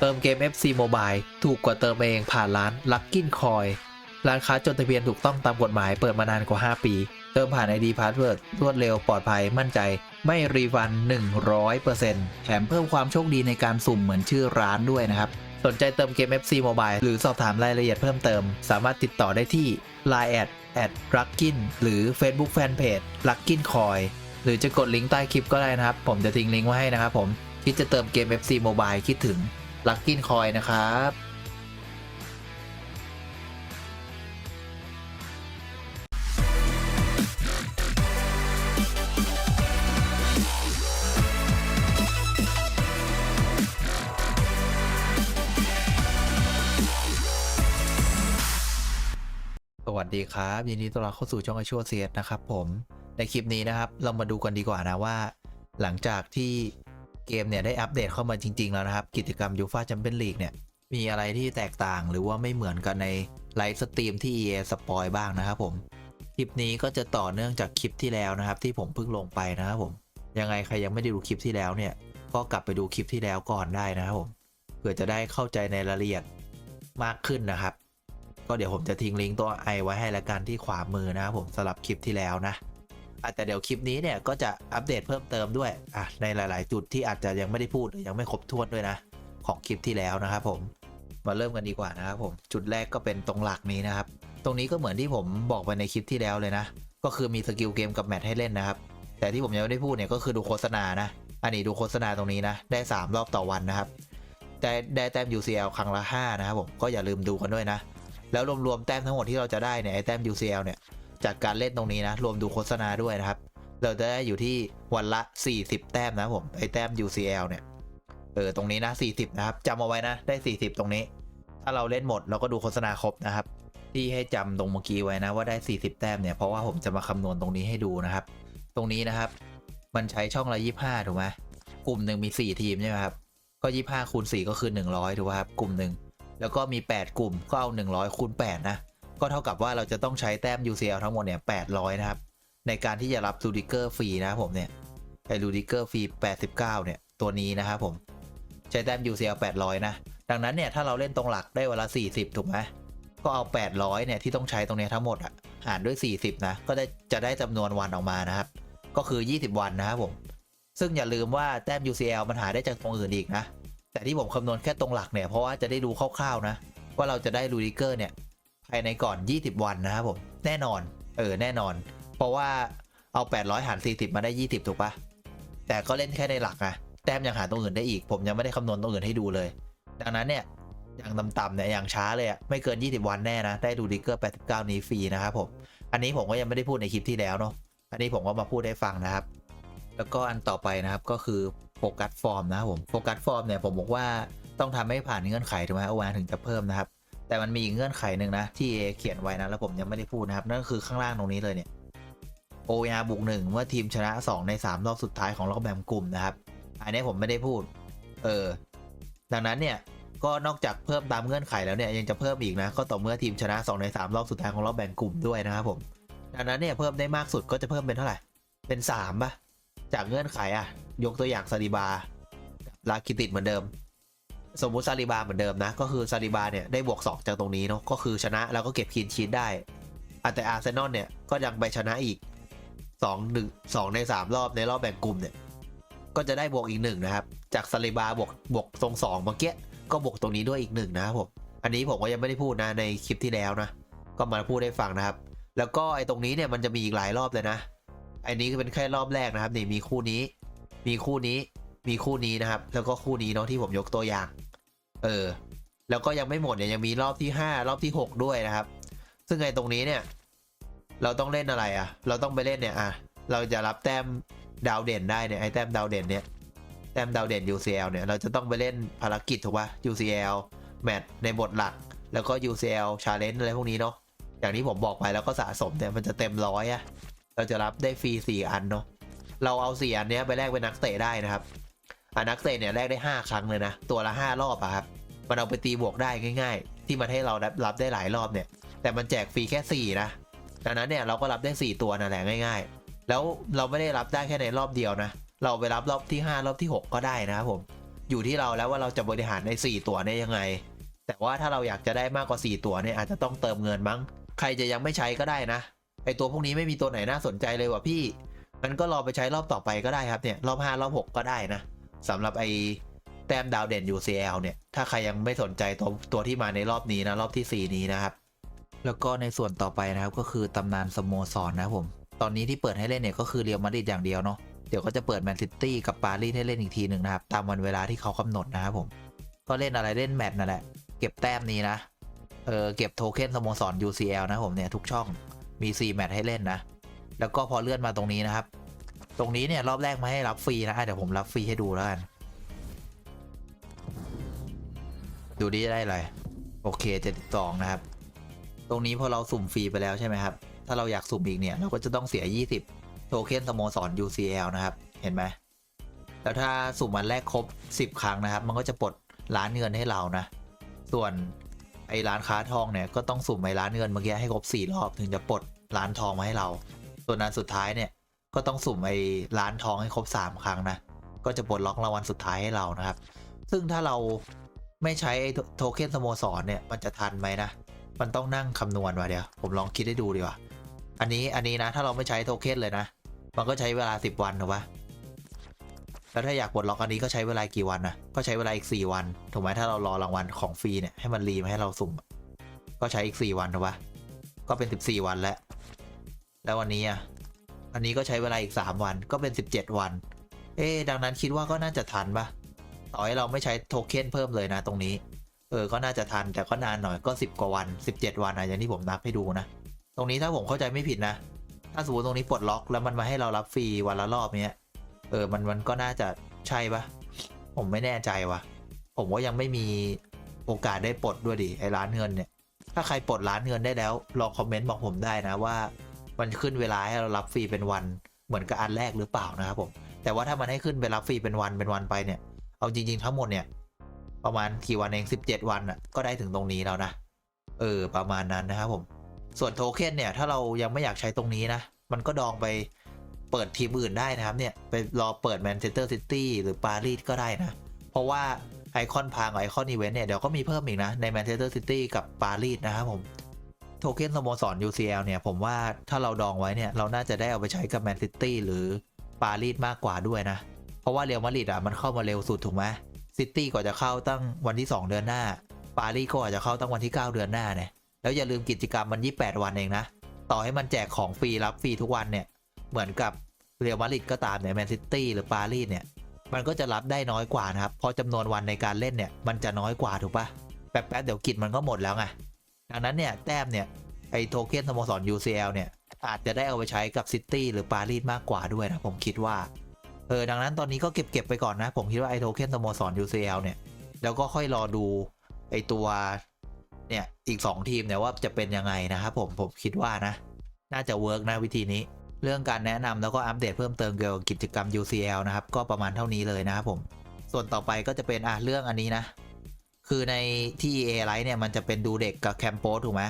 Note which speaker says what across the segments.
Speaker 1: เติมเกม FC Mobile ถูกกว่าเติมเองผ่านร้าน Lucky Coin ร้านค้าจดทะเบียนถูกต้องตามกฎหมายเปิดมานานกว่า 5 ปี เติมผ่าน ID Password รวดเร็วปลอดภัยมั่นใจ ไม่รีฟัน 100%แถมเพิ่มความโชคดีในการสุ่มเหมือนชื่อร้านด้วยนะครับ สนใจเติมเกม FC Mobile หรือสอบถามรายละเอียดเพิ่มเติม สามารถติดต่อได้ที่ Line แอดแอดลักกินหรือ Facebook Fanpage ลักกินคอยหรือจะกดลิงก์ใต้คลิปก็ได้นะครับ ผมจะทิ้งลิงก์ไว้ให้นะครับผมคิดจะเติมเกม FC Mobile คิดถึง ลักกินคอยนะครับ สวัสดีครับ ยินดีต้อนรับเข้าสู่ช่องไอชัวเซียนะครับผม ในคลิปนี้นะครับ เรามาดูกันดีกว่านะว่า หลังจากที่ เกมเนี่ยได้อัปเดตเข้ามาจริง ๆ แล้วนะครับ กิจกรรมยูฟาแชมเปี้ยนลีกเนี่ยมีอะไรที่แตกต่างหรือว่าไม่เหมือนกันในไลฟ์สตรีมที่ EA สปอยบ้างนะครับผมคลิปนี้ก็จะต่อเนื่องจากคลิปที่แล้วนะครับ ที่ผมเพิ่งลงไปนะครับผมยังไงใครยังไม่ได้ดูคลิปที่แล้วเนี่ยก็กลับไปดูคลิปที่แล้วก่อนได้นะครับผมเพื่อจะได้เข้าใจในรายละเอียดมากขึ้นนะครับ ก็เดี๋ยวผมจะทิ้งลิงก์ตัวไอไว้ให้ละกันที่ขวามือนะครับผมสำหรับคลิปที่แล้วนะอะ แต่เดี๋ยวคลิปนี้เนี่ยก็จะอัปเดตเพิ่มเติมด้วยอะในหลาย ๆ จุดที่อาจจะยังไม่ได้พูดหรือยังไม่ครบถ้วนด้วยนะ ของคลิปที่แล้วนะครับผมมาเริ่มกันดีกว่านะครับผมจุดแรกก็เป็นตรงหลักนี้นะครับ ตรงนี้ก็เหมือนที่ผมบอกไปในคลิปที่แล้วเลยนะ ก็คือมีสกิลเกมกับแมทให้เล่นนะครับ แต่ที่ผมยังไม่ได้พูดเนี่ยก็คือดูโฆษณานะ อันนี้ดูโฆษณาตรงนี้นะ ได้ 3 รอบต่อวันนะครับได้ได้แต้ม UCL ครั้งละ 5 นะครับผมก็อย่าลืมดูกันด้วยนะ แล้วรวมๆแต้มทั้งหมดที่เราจะได้เนี่ยไอแต้ม UCL เนี่ย จากการเล่นตรงนี้นะ รวมดูโฆษณาด้วยนะครับ เราจะได้อยู่ที่วันละ 40 แต้มนะผมไอแต้ม UCL เนี่ยเออตรงนี้นะ 40 นะครับจำเอาไว้นะได้ 40 ตรงนี้ ถ้าเราเล่นหมดเราก็ดูโฆษณาครบนะครับ ที่ให้จำตรงเมื่อกี้ไว้นะว่าได้ 40 แต้มเนี่ยเพราะว่าผมจะมาคำนวณตรงนี้ให้ดูนะครับ ตรงนี้นะครับ มันใช้ช่องละ 25 ถูกไหมกลุ่มหนึ่งมี 4 ทีมใช่ไหมครับก็ 25คูณ4ก็คือ 100ถูกไหมครับกลุ่มหนึ่งแล้วก็มี 8 กลุ่มก็เอา 100คูณ8นะ ก็เท่ากับว่าเราจะต้องใช้แต้ม UCL ทั้งหมดเนี่ย800 นะครับ ในการที่จะรับลูดิเกอร์ฟรีนะครับผมเนี่ยไอ้ลูดิเกอร์ฟรี89 เนี่ย ตัวนี้นะครับผม ใช้แต้ม UCL 800 นะ ดังนั้นเนี่ยถ้าเราเล่นตรงหลักได้เวลา 40 ถูกไหมก็เอา 800 เนี่ยที่ต้องใช้ตรงนี้ทั้งหมดอะหารด้วย 40 นะ ก็ได้จะได้จำนวนวันออกมานะครับ ก็คือ 20 วันนะครับผม ซึ่งอย่าลืมว่าแต้ม UCL มันหาได้จากตรงอื่นอีกนะ แต่ที่ผมคำนวณแค่ตรงหลักเนี่ยเพราะว่าจะได้ดูคร่าวๆนะ ว่าเราจะได้ลูดิเกอร์เนี่ย ภายในก่อน 20 วันนะครับผม แน่นอน เออ แน่นอน เพราะว่าเอา 800 หาร 40 มาได้ 20 ถูกปะแต่ก็เล่นแค่ในหลักนะแต้มยังหาตรงอื่นได้อีก ผมยังไม่ได้คำนวณตรงอื่นให้ดูเลย ดังนั้นเนี่ย อย่างต่ำๆเนี่ย อย่างช้าเลยอะไม่เกิน 20 วันแน่นะ ได้ลูดิเกอร์ 89 นี้ฟรีนะครับผม อันนี้ผมก็ยังไม่ได้พูดในคลิปที่แล้วเนาะ อันนี้ผมก็มาพูดให้ฟังนะครับ แล้วก็อันต่อไปนะครับ ก็คือโฟกัสฟอร์มนะครับผม โฟกัสฟอร์มเนี่ยผมบอกว่าต้องทำให้ผ่านเงื่อนไขถูกไหมโอวาถึงจะเพิ่มนะครับ แต่มันมีอีกเงื่อนไขหนึ่งนะ ที่เอเขียนไว้นะ แล้วผมยังไม่ได้พูดนะครับ นั่นก็คือข้างล่างตรงนี้เลยเนี่ยโอยาบุกหนึ่งเมื่อทีมชนะ 2 ใน 3 รอบสุดท้ายของรอบแบ่งกลุ่มนะครับ อันนี้ผมไม่ได้พูด เออ ดังนั้นเนี่ย ก็นอกจากเพิ่มตามเงื่อนไขแล้วเนี่ย ยังจะเพิ่มอีกนะ ก็ต่อเมื่อทีมชนะ 2 ใน 3 รอบสุดท้ายของรอบแบ่งกลุ่มด้วยนะครับผม ดังนั้นเนี่ยเพิ่มได้มากสุดก็จะเพิ่มเป็นเท่าไหร่ เป็น 3ป่ะ จากเงื่อนไขอะยกตัวอย่างซาลิบาลาคิติดเหมือนเดิม สมมุติซาลิบาเหมือนเดิมนะ ก็คือซาลิบาเนี่ยได้บวก 2 จากตรงนี้เนาะก็คือชนะแล้วก็เก็บคีนชีตได้แต่อาร์เซนอลเนี่ยก็ยังไปชนะอีก2 1 2ใน 3 รอบในรอบแบ่งกลุ่มเนี่ยก็จะได้บวกอีกหนึ่งนะครับจากซาลิบาบวกบวกตรง2เมื่อกี้ก็บวกตรงนี้ด้วยอีกหนึ่งนะครับผมอันนี้ผมก็ยังไม่ได้พูดนะในคลิปที่แล้วนะก็มาพูดให้ฟังนะครับ แล้วก็ไอ้ตรงนี้เนี่ยมันจะมีอีกหลายรอบเลยนะอันนี้เป็นแค่รอบแรกนะครับนี่มีคู่นี้ มีคู่นี้ มีคู่นี้นะครับ แล้วก็คู่นี้เนาะที่ผมยกตัวอย่าง เออ แล้วก็ยังไม่หมดเนี่ยยังมีรอบที่ 5 รอบที่ 6 ด้วยนะครับ ซึ่งไอ้ตรงนี้เนี่ย เราต้องเล่นอะไรอะ่ะ เราต้องไปเล่นเนี่ยอะเราจะรับแต้มดาวเด่นได้เนี่ยไอ้แต้มดาวเด่นเนี่ยแต้มดาวเด่น UCL เนี่ยเราจะต้องไปเล่นภารกิจถูกปะ UCL แมตช์ในบทหลัก แล้วก็ UCL Challenge อะไรพวกนี้เนาะอย่างที่ผมบอกไปแล้วก็สะสมเนี่ยมันจะเต็มร้อยอะเราจะรับได้ฟรีสี่อันเนาะเราเอาสี่อันเนี้ยไปแลกเป็นนักเตะได้นะครับ อะนักเตะเนี่ยแลกได้ห้าครั้งเลยนะ ตัวละห้ารอบอะครับ มันเอาไปตีบวกได้ง่าย ๆ ที่มันให้เรารับรับได้หลายรอบเนี่ย แต่มันแจกฟรีแค่สี่นะ ดังนั้นเนี่ยเราก็รับได้สี่ตัวนั่นแหละง่าย ๆ แล้วเราไม่ได้รับได้แค่ในรอบเดียวนะ เราไปรับรอบที่ 5 รอบที่ 6 ก็ได้นะครับผม อยู่ที่เราแล้วว่าเราจะบริหารใน 4 ตัวเนี่ยยังไง แต่ว่าถ้าเราอยากจะได้มากกว่า 4 ตัวเนี่ยอาจจะต้องเติมเงินมั้ง ใครจะยังไม่ใช้ก็ได้นะ ไอตัวพวกนี้ไม่มีตัวไหนน่าสนใจเลยว่ะพี่ มันก็รอไปใช้รอบต่อไปก็ได้ครับเนี่ย รอบ 5 รอบ 6 ก็ได้นะ สำหรับไอแต้มดาวเด่น UCL เนี่ย ถ้าใครยังไม่สนใจตัวตัวที่มาในรอบนี้นะ รอบทีสี่4 นี้นะครับ แล้วก็ในส่วนต่อไปนะครับก็คือตำนานสโมสรนะครับผม ตอนนี้ที่เปิดให้เล่นเนี่ยก็คือเรียวมาดริดอย่างเดียวเนาะเดี๋ยวก็จะเปิดแมนซิตี้กับปารีสให้เล่นอีกทีหนึ่งนะครับ ตามวันเวลาที่เขากำหนดนะครับผม ก็เล่นอะไรเล่นแมตช์นั่นแหละ เก็บแต้มนี้นะ เออเก็บโทเค็นสโมสร UCL นะผมเนี่ยทุกช่องมี 4 แมตช์ให้เล่นนะ แล้วก็พอเลื่อนมาตรงนี้นะครับ ตรงนี้เนี่ยรอบแรกมาให้รับฟรีนะเดี๋ยวผมรับฟรีให้ดูแล้วกัน ดูดีได้เลยโอเค72นะครับ ตรงนี้พอเราสุ่มฟรีไปแล้วใช่ไหมครับ ถ้าเราอยากสุ่มอีกเนี่ยเราก็จะต้องเสีย 20 โทเค็นสโมสร UCL นะครับ เห็นไหมแล้วถ้าสุ่มวันแรกครบ 10 ครั้งนะครับ มันก็จะปลดร้านเงินให้เรานะ ส่วนไอ้ร้านค้าทองเนี่ยก็ต้องสุ่มไอ้ร้านเงินเมื่อกี้ให้ครบ 4 รอบถึงจะปลดร้านทองมาให้เรา ส่วนอันสุดท้ายเนี่ย ก็ต้องสุ่มไอ้ร้านทองให้ครบ 3 ครั้งนะ ก็จะปลดล็อกรางวัลสุดท้ายให้เรานะครับ ซึ่งถ้าเราไม่ใช้ไอ้โทเค็นสโมสรเนี่ย มันจะทันไหมนะ มันต้องนั่งคำนวณว่ะเดี๋ยว ผมลองคิดให้ดูดีกว่า อันนี้อันนี้นะ ถ้าเราไม่ใช้โทเค็นเลยนะ มันก็ใช้เวลา 10 วันถูกปะแล้วถ้าอยากปลดล็อกอันนี้ก็ใช้เวลากี่วันนะก็ใช้เวลาอีก 4 วัน ถูกไหมถ้าเรารอรางวัลของฟรีเนี่ยให้มันรีมาให้เราสุ่ม ก็ใช้อีก 4 วันถูกปะก็เป็น 14 วันแล้ว แล้ววันนี้อะ อันนี้ก็ใช้เวลาอีก 3 วันก็เป็น 17 วัน เอ๊ดังนั้นคิดว่าก็น่าจะทันปะต่อให้เราไม่ใช้โทเค็นเพิ่มเลยนะตรงนี้ เออ ก็น่าจะทันแต่ก็นานหน่อยก็ 10 กว่าวัน 17 วันอะอย่างที่ผมนับให้ดูนะ ตรงนี้ถ้าผมเข้าใจไม่ผิดนะ ถ้าสมมติตรงนี้ปลดล็อกแล้วมันมาให้เรารับฟรีวันละรอบเนี้ย เออ มันมันก็น่าจะใช่ปะผมไม่แน่ใจว่ะ ผมว่ายังไม่มีโอกาสได้ปลดด้วยดิไอ้ร้านเงินเนี่ย ถ้าใครปลดร้านเงินได้แล้วลองคอมเมนต์บอกผมได้นะว่า มันขึ้นเวลาให้เรารับฟรีเป็นวันเหมือนกับอันแรกหรือเปล่านะครับผม แต่ว่าถ้ามันให้ขึ้นไปรับฟรีเป็นวันเป็นวันไปเนี่ย เอาจริง ๆ ทั้งหมดเนี่ย ประมาณกี่วันเอง17 วันอะก็ได้ถึงตรงนี้แล้วนะเออประมาณนั้นนะครับผม ส่วนโทเค็นเนี่ยถ้าเรายังไม่อยากใช้ตรงนี้นะ มันก็ดองไปเปิดทีมอื่นได้นะครับเนี่ยไปรอเปิดแมนเชสเตอร์ซิตี้หรือปารีสก็ได้นะ เพราะว่าไอคอนพางกับไอคอนอีเวนต์เนี่ยเดี๋ยวก็มีเพิ่มอีกนะในแมนเชสเตอร์ซิตี้กับปารีสนะครับผม โทเค็นสโมสร UCL เนี่ย ผมว่าถ้าเราดองไว้เนี่ย เราน่าจะได้เอาไปใช้กับแมนซิตี้หรือปารีสมากกว่าด้วยนะ เพราะว่าเรอัลมาดริดอะมันเข้ามาเร็วสุดถูกไหมซิตี้ก็จะเข้าตั้งวันที่ 2 เดือนหน้า ปารีสก็อาจจะเข้าตั้งวันที่ 9 เดือนหน้าเนี่ย แล้วอย่าลืมกิจกรรมมัน 28 วันเองนะ ต่อให้มันแจกของฟรีรับฟรีทุกวันเนี่ย เหมือนกับเรอัลมาดริดก็ตามเนี่ยแมนซิตี้หรือปารีสเนี่ย มันก็จะรับได้น้อยกว่านะครับเพราะจำนวนวันในการเล่นเนี่ย มันจะน้อยกว่าถูกปะแป๊บๆเดี๋ยวกิจมันก็หมดแล้วไง ดังนั้นเนี่ยแต้มเนี่ยไอโทเค็นสโมสร UCL เนี่ยอาจจะได้เอาไปใช้กับซิตี้หรือปารีสมากกว่าด้วยนะผมคิดว่าเออดังนั้นตอนนี้ก็เก็บเก็บไปก่อนนะ ผมคิดว่าไอโทเค็นสโมสร UCL เนี่ยแล้วก็ค่อยรอดูไอตัวเนี่ยอีก 2 ทีมเนี่ยว่าจะเป็นยังไงนะครับผมผมคิดว่านะ น่าจะเวิร์กนะวิธีนี้ เรื่องการแนะนำแล้วก็อัปเดตเพิ่มเติมเกี่ยวกับกิจกรรม UCL นะครับก็ประมาณเท่านี้เลยนะครับผมส่วนต่อไปก็จะเป็นอะเรื่องอันนี้นะ คือในที่ EA Lite เนี่ยมันจะเป็นดูเด็กกับแคมโปสถูกไหม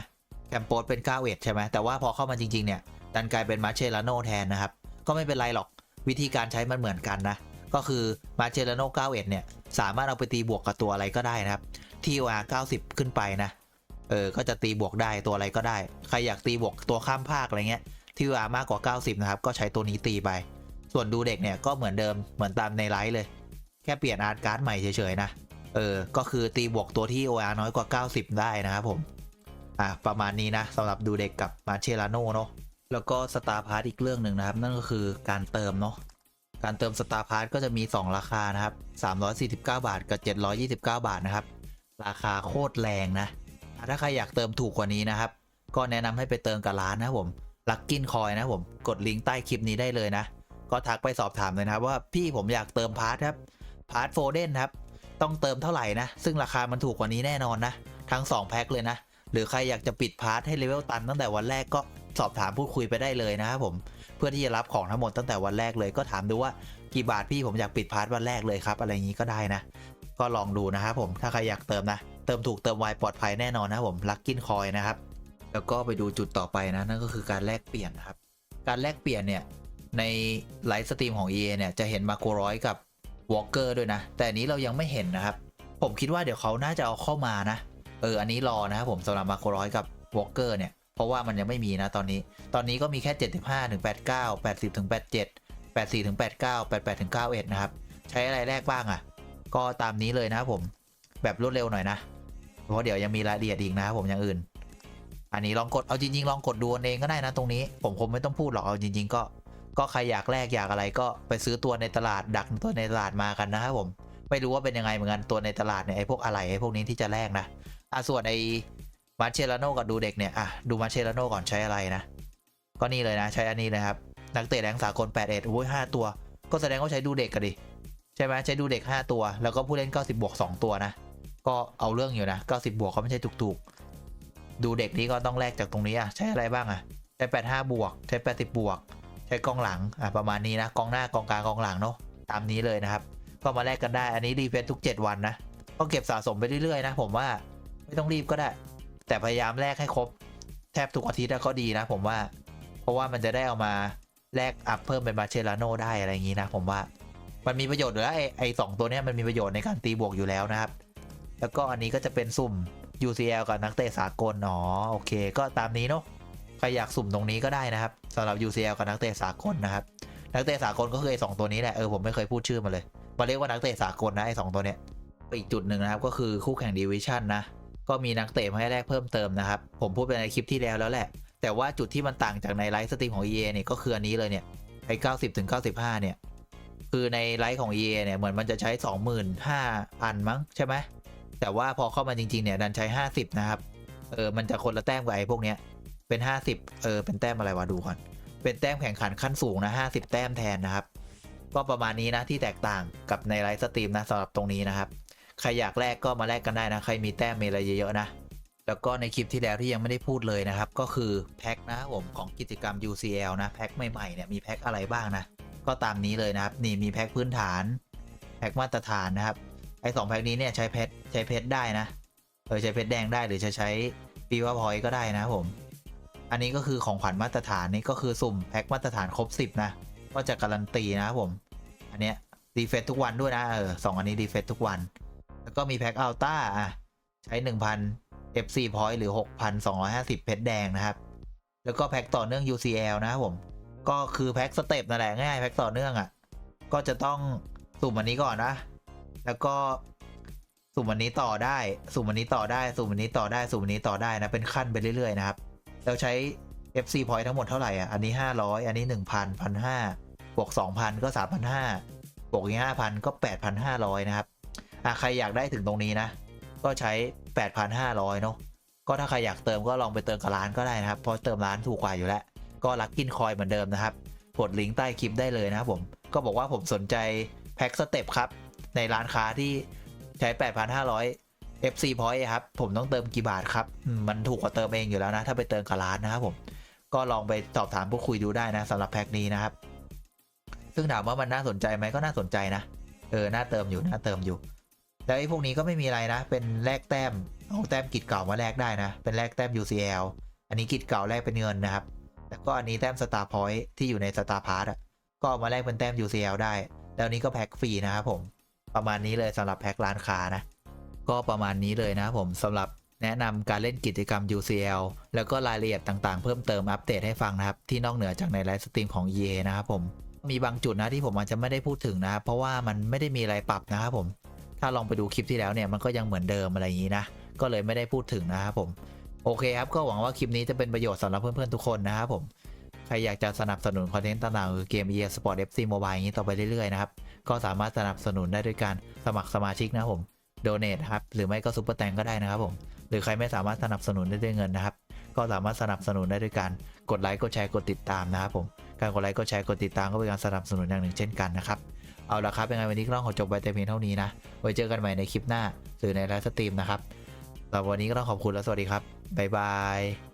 Speaker 1: แคมโปสเป็น9เวทใช่ไหมแต่ว่าพอเข้ามาจริง ๆ เนี่ยดันกลายเป็นมาเชลาโนแทนนะครับ ก็ไม่เป็นไรหรอกวิธีการใช้มันเหมือนกันนะ ก็คือมาเชลาโน9เอ็ดเนี่ย สามารถเอาไปตีบวกกับตัวอะไรก็ได้นะครับที่ OR 90 ขึ้นไปนะเออก็จะตีบวกได้ตัวอะไรก็ได้ ใครอยากตีบวกตัวข้ามภาคอะไรเงี้ยที่ OR มากกว่า 90 นะครับ ก็ใช้ตัวนี้ตีไป ส่วนดูเด็กเนี่ยก็เหมือนเดิมเหมือนตามในไลฟ์เลย แค่เปลี่ยนอาร์ตการ์ดใหม่เฉยๆนะ เออ ก็คือตีบวกตัวที่ OR น้อยกว่า 90 ได้นะครับผม อะ ประมาณนี้นะสำหรับดูเด็กกับมาเชลาโนเนาะ แล้วก็สตาร์พาร์ทอีกเรื่องหนึ่งนะครับ นั่นก็คือการเติมเนาะ การเติมสตาร์พาร์ทก็จะมี 2 ราคานะครับ 349 บาทกับ 729 บาทนะครับ ราคาโคตรแรงนะ ถ้าใครอยากเติมถูกกว่านี้นะครับ ก็แนะนำให้ไปเติมกับร้านนะครับผมลักกินคอยนะผมกดลิงก์ใต้คลิปนี้ได้เลยนะ ก็ทักไปสอบถามเลยนะครับว่าพี่ผมอยากเติมพาร์ทครับพาร์ทโฟเดนครับ ต้องเติมเท่าไหร่นะ ซึ่งราคามันถูกกว่านี้แน่นอนนะ ทั้ง 2 แพ็คเลยนะ หรือใครอยากจะปิดพาร์ทให้เลเวลตันตั้งแต่วันแรกก็สอบถามพูดคุยไปได้เลยนะครับผม เพื่อที่จะรับของทั้งหมดตั้งแต่วันแรกเลยก็ถามดูว่ากี่บาทพี่ผมอยากปิดพาร์ทวันแรกเลยครับ อะไรอย่างนี้ก็ได้นะ ก็ลองดูนะครับผมถ้าใครอยากเติมนะ เติมถูกเติมไวปลอดภัยแน่นอนนะผมลักกินคอยนะครับแล้วก็ไปดูจุดต่อไปนะนั่นก็คือการแลกเปลี่ยนนะครับ การแลกเปลี่ยนเนี่ยในไลฟ์สตรีมของ EA เนี่ยจะเห็นมาโกร้อยกับ วอลเกอร์ด้วยนะ แต่อันนี้เรายังไม่เห็นนะครับ ผมคิดว่าเดี๋ยวเขาน่าจะเอาเข้ามานะ เออ อันนี้รอนะครับผมสำหรับมาโครอยกับวอลเกอร์เนี่ย เพราะว่ามันยังไม่มีนะตอนนี้ ตอนนี้ก็มีแค่ 75ถึง89 80ถึง87 84ถึง89 88ถึง91นะครับ ใช้อะไรแรกบ้างอะ่ะ ก็ตามนี้เลยนะครับผม แบบรวดเร็วหน่อยนะ เพราะเดี๋ยวยังมีรายละเอียดอีกนะครับผมอย่างอื่น อันนี้ลองกด เอาจริง ๆ ลองกดดูเองก็ได้นะตรงนี้ ผมคงไม่ต้องพูดหรอก เอาจริง ๆ ก็ ก็ใครอยากแลกอยากอะไรก็ไปซื้อตัวในตลาดดักตัวในตลาดมากันนะครับผม ไม่รู้ว่าเป็นยังไงเหมือนกันตัวในตลาดเนี่ยไอ้พวกอะไรไอ้พวกนี้ที่จะแลกนะอะส่วนไอ้มาเชลาโนกับดูเด็กเนี่ยอะดูมาเชลาโนก่อนใช้อะไรนะ ก็นี่เลยนะใช้อันนี้เลยครับนักเตะแรงสากล8เอ็ดโอ้ยห้าตัว ก็แสดงว่าใช้ดูเด็กกันดิใช่ไหมใช้ดูเด็ก 5 ตัว แล้วก็ผู้เล่น 90 บวก 2 ตัวนะ ก็เอาเรื่องอยู่นะ 90 บวกเขาไม่ใช่ถูกๆ ดูเด็กนี้ก็ต้องแลกจากตรงนี้อะ ใช้อะไรบ้างอะ ใช้ 85 บวก ใช้ 80 บวก ช้กองหลังอะประมาณนี้นะกองหน้ากองกลางกองหลังเนาะตามนี้เลยนะครับ ก็มาแลกกันได้อันนี้รีเฟซทุก 7 วันนะก็เก็บสะสมไปเรื่อยๆนะผมว่าไม่ต้องรีบก็ได้ แต่พยายามแลกให้ครบ แทบทุกอาทิตย์ก็ดีนะ ผมว่า เพราะว่ามันจะได้เอามาแลกอัพเพิ่มเป็นมาเชลาโนได้อะไรอย่างนี้นะผมว่ามันมีประโยชน์อยู่แล้วไอ้ไอ้สองตัวเนี้ยมันมีประโยชน์ในการตีบวกอยู่แล้วนะครับ แล้วก็อันนี้ก็จะเป็นสุ่ม UCL กับนักเตะสากลอ๋อโอเค ก็ตามนี้เนาะ ใครอยากสุ่มตรงนี้ก็ได้นะครับสำหรับ UCL กับนักเตะสากลนะครับ นักเตะสากลก็คือไอ้สองตัวนี้แหละเออผมไม่เคยพูดชื่อมาเลยมาเรียกว่านักเตะสากลนะไอ้สองตัวเนี้ยอีกจุดหนึ่งนะครับก็คือคู่แข่งดิวิชั่นนะก็มีนักเตะมาให้แลกเพิ่มเติมนะครับ ผมพูดไปในคลิปที่แล้วแล้วแหละ แต่ว่าจุดที่มันต่างจากในไลฟ์สตรีมของ EA เนี่ยก็คืออันนี้เลยเนี่ยไอ้90ถึง95 เนี่ยคือในไลฟ์ของ EA เนี่ยเหมือนมันจะใช้ 25,000มั้งใช่ไหมแต่ว่าพอเข้ามาจริงๆเนี่ยดันใช้ 50 นะครับเออมันจะคนละแต้มกับไอ้พวกเนี้ย เป็น 50 เออ เป็นแต้มอะไรวะดูก่อน เป็นแต้มแข่งขันขั้นสูงนะ 50 แต้มแทนนะครับ ก็ประมาณนี้นะที่แตกต่างกับในไลฟ์สตรีมนะสำหรับตรงนี้นะครับ ใครอยากแลกก็มาแลกกันได้นะ ใครมีแต้มมีอะไรเยอะๆนะ แล้วก็ในคลิปที่แล้วที่ยังไม่ได้พูดเลยนะครับ ก็คือแพ็คนะครับผมของกิจกรรม UCL นะ แพ็คใหม่ๆเนี่ยมีแพ็คอะไรบ้างนะ ก็ตามนี้เลยนะครับ นี่มีแพ็คพื้นฐาน แพ็คมาตรฐานนะครับ ไอ้สองแพ็คนี้เนี่ยใช้เพชรใช้เพชรได้นะ เออใช้เพชรแดงได้หรือจะใช้ปีว่าพอยก็ได้นะผม อันนี้ก็คือของขวัญมาตรฐานนี่ก็คือสุ่มแพ็คมาตรฐานครบ 10 นะ ก็จะการันตีนะครับผม อันเนี้ยรีเฟซทุกวันด้วยนะเออสองอันนี้รีเฟซทุกวัน แล้วก็มีแพ็คอัลต้าอะใช้ 1,000 FC point หรือ 6,250 เพชรแดงนะครับ แล้วก็แพ็คต่อเนื่อง UCL นะครับผม ก็คือแพ็คสเต็ปนั่นแหละง่ายแพ็คต่อเนื่องอะก็จะต้องสุ่มอันนี้ก่อนนะ แล้วก็สุ่มอันนี้ต่อได้ สุ่มอันนี้ต่อได้ สุ่มอันนี้ต่อได้ สุ่มอันนี้ต่อได้นะ เป็นขั้นไปเรื่อยๆนะครับ เราใช้ FC point ทั้งหมดเท่าไหร่อะ อันนี้ 500 อันนี้ 1,000 1,500บวก 2,000 ก็ 3,500บวกอีก5,000 ก็ 8,500 นะครับ อะ ใครอยากได้ถึงตรงนี้นะ ก็ใช้ 8,500 เนาะก็ถ้าใครอยากเติมก็ลองไปเติมกับร้านก็ได้นะครับ เพราะเติมร้านถูกกว่าอยู่แล้ว ก็ลักกินคอยเหมือนเดิมนะครับ กดลิงก์ใต้คลิปได้เลยนะครับผม ก็บอกว่าผมสนใจแพ็คสเต็ปครับ ในร้านค้าที่ใช้ 8,500 FC point ครับ ผมต้องเติมกี่บาทครับ มันถูกกว่าเติมเองอยู่แล้วนะ ถ้าไปเติมกับร้านนะครับผม ก็ลองไปสอบถามพูดคุยดูได้นะสำหรับแพ็คนี้นะครับ ซึ่งถามว่ามันน่าสนใจไหมก็น่าสนใจนะ เออ น่าเติมอยู่น่าเติมอยู่ แล้วไอ้พวกนี้ก็ไม่มีอะไรนะ เป็นแลกแต้ม เอาแต้มกิจเก่ามาแลกได้นะ เป็นแลกแต้ม UCL อันนี้กิจเก่าแลกเป็นเงินนะครับ แล้วก็อันนี้แต้ม Star Point ที่อยู่ใน Star Pass อะ ก็มาแลกเป็นแต้ม UCL ได้ แล้วนี้ก็แพ็คฟรีนะครับผม ประมาณนี้เลยสำหรับแพ็คร้านค้านะ ก็ประมาณนี้เลยนะครับผมสำหรับแนะนำการเล่นกิจกรรม UCL แล้วก็รายละเอียดต่างๆ เพิ่มเติมอัปเดตให้ฟังนะครับ ที่นอกเหนือจากในไลฟ์สตรีมของ EA นะครับผมมีบางจุดนะที่ผมอาจจะไม่ได้พูดถึงนะครับเพราะว่ามันไม่ได้มีอะไรปรับนะครับผมถ้าลองไปดูคลิปที่แล้วเนี่ยมันก็ยังเหมือนเดิมอะไรอย่างนี้นะก็เลยไม่ได้พูดถึงนะครับผมโอเคครับก็หวังว่าคลิปนี้จะเป็นประโยชน์สำหรับเพื่อนๆทุกคนนะครับผมใครอยากจะสนับสนุนคอนเทนต์ต่างๆคือเกม EA Sport FC Mobile อย่างนี้ต่อไปเรื่อยๆนะครับก็สามารถสนับสนุนได้ด้วยการสมัครสมาชิกนะครับผม โดเนทครับ หรือไม่ก็ซุปเปอร์แตงก็ได้นะครับผม หรือใครไม่สามารถสนับสนุนได้ด้วยเงินนะครับ ก็สามารถสนับสนุนได้ด้วยการกดไลค์กดแชร์กดติดตามนะครับผม การกดไลค์กดแชร์กดติดตามก็เป็นการสนับสนุนอย่างหนึ่งเช่นกันนะครับ เอาละครับ เป็นไงวันนี้ก็ต้องขอจบไปแต่เพียงเท่านี้นะ ไว้เจอกันใหม่ในคลิปหน้า หรือในไลฟ์สตรีมนะครับสำหรับวันนี้ก็ต้องขอบคุณและสวัสดีครับบ๊ายบาย